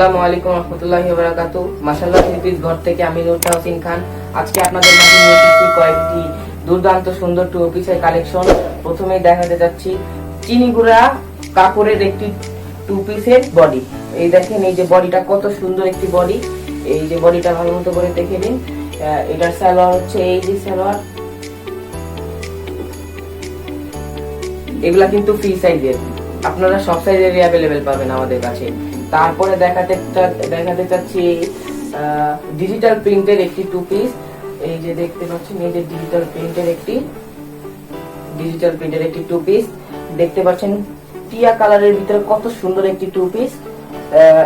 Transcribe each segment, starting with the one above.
আসসালামু আলাইকুম রহমতুল্লাহি বারাকাতু মাশাআল্লাহ ফিলিপিস ঘর থেকে আমি নুরটা হোসেন খান। আজকে আপনাদের মাঝে নিয়ে এসেছি কয়েকটি দুর্দান্ত সুন্দর টু পিসের কালেকশন। প্রথমে দেখাতে যাচ্ছি চিনিগুড়া কাপড়ের একটি টু পিসের বডি। এই দেখেন, এই যে বডিটা কত সুন্দর একটি বডি। এই যে বডিটা ভালো মতো করে দেখে নিন। এটার সালোয়ার হচ্ছে এই যে সালোয়ার। এগুলা কিন্তু ফ্রি সাইজের। আপনারা সব সাইজের অ্যাভেলেবেল পাবেন আমাদের কাছে। তারপরে দেখাতে দেখাতে চাচ্ছি ডিজিটাল প্রিন্টের একটি টু পিস এই যে দেখতে পাচ্ছেন, এই যে ডিজিটাল প্রিন্টের একটি ডিজিটাল প্রিন্টের একটি টু পিস দেখতে পাচ্ছেন, টিয়া কালারের ভিতরে কত সুন্দর একটি টু পিস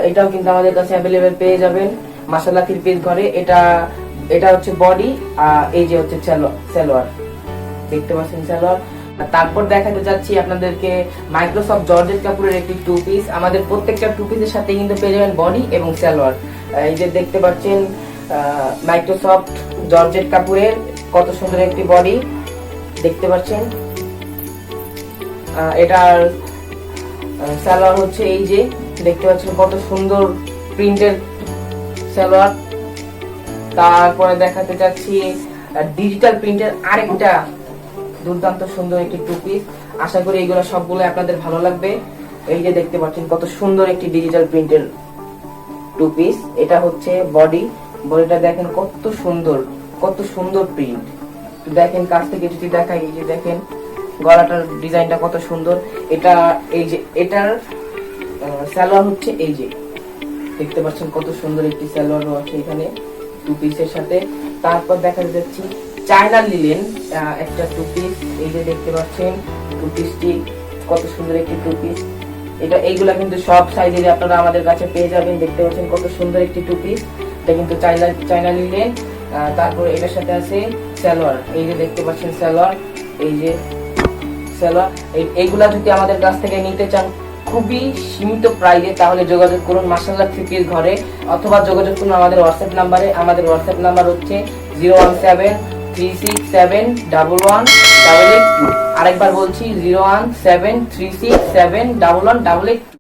এটাও কিন্তু আমাদের কাছে অ্যাভেলেবেল পেয়ে যাবেন। মাসালা থ্রি পিস ঘরে। এটা এটা হচ্ছে বডি আর এই যে হচ্ছে সালোয়ার। দেখতে পাচ্ছেন সালোয়ার। তারপর দেখাতে যাচ্ছি আপনাদেরকে মাইক্রোসফট জর্জেট কাপড়ের একটি টু পিস আমাদের প্রত্যেকটা টু পিসের সাথে কিন্তু পেয়ে যাবেন বডি এবং সালোয়ার এই যে দেখতে পাচ্ছেন মাইক্রোসফট জর্জেট কাপড়ের কত সুন্দর একটি বডি দেখতে পাচ্ছেন। এটার সালোয়ার হচ্ছে এই যে, দেখতে পাচ্ছেন কত সুন্দর প্রিন্টের সালোয়ার তারপরে দেখাতে চাচ্ছি ডিজিটাল প্রিন্টের আরেকটা দুর্দান্ত সুন্দর একটি টু পিস আশা করি এইগুলো সবগুলো আপনাদের ভালো লাগবে। এই যে দেখতে পাচ্ছেন, কত সুন্দর একটি ডিজিটাল প্রিন্টের টু পিস এটা হচ্ছে বডি বডিটা দেখেন কত সুন্দর কত সুন্দর প্রিন্ট দেখেন, কাছ থেকে যদি দেখাই, এই যে দেখেন, গলাটার ডিজাইনটা কত সুন্দর। এটা এই যে, এটার সালোয়ার হচ্ছে এই যে। দেখতে পাচ্ছেন কত সুন্দর একটি সালোয়ার আছে এখানে টু পিসের সাথে। তারপর দেখা যাচ্ছে চায়না নিলেন একটা টু পিস এই যে দেখতে পাচ্ছেন টু পিসটি কত সুন্দর একটি টু পিস এটা, এইগুলা কিন্তু সব সাইজের আপনারা আমাদের কাছে পেয়ে যাবেন, দেখতে পাচ্ছেন কত সুন্দর একটি টু পিস এটা কিন্তু চায়না চায়না নিলেন তারপর এটার সাথে আছে সালোয়ার। এই যে দেখতে পাচ্ছেন সালোয়ার, এই যে সালোয়ার। এই- এইগুলা যদি আমাদের কাছ থেকে নিতে চান, খুবই সীমিত প্রাইজে তাহলে যোগাযোগ করুন মাসাল্লাহ থ্রিপির ঘরে, অথবা যোগাযোগ করুন আমাদের হোয়াটসঅ্যাপ নাম্বারে আমাদের হোয়াটসঅ্যাপ নাম্বার হচ্ছে zero one seven three six seven double one double eight two আরেকবার বলছি zero one seven three six seven double one double eight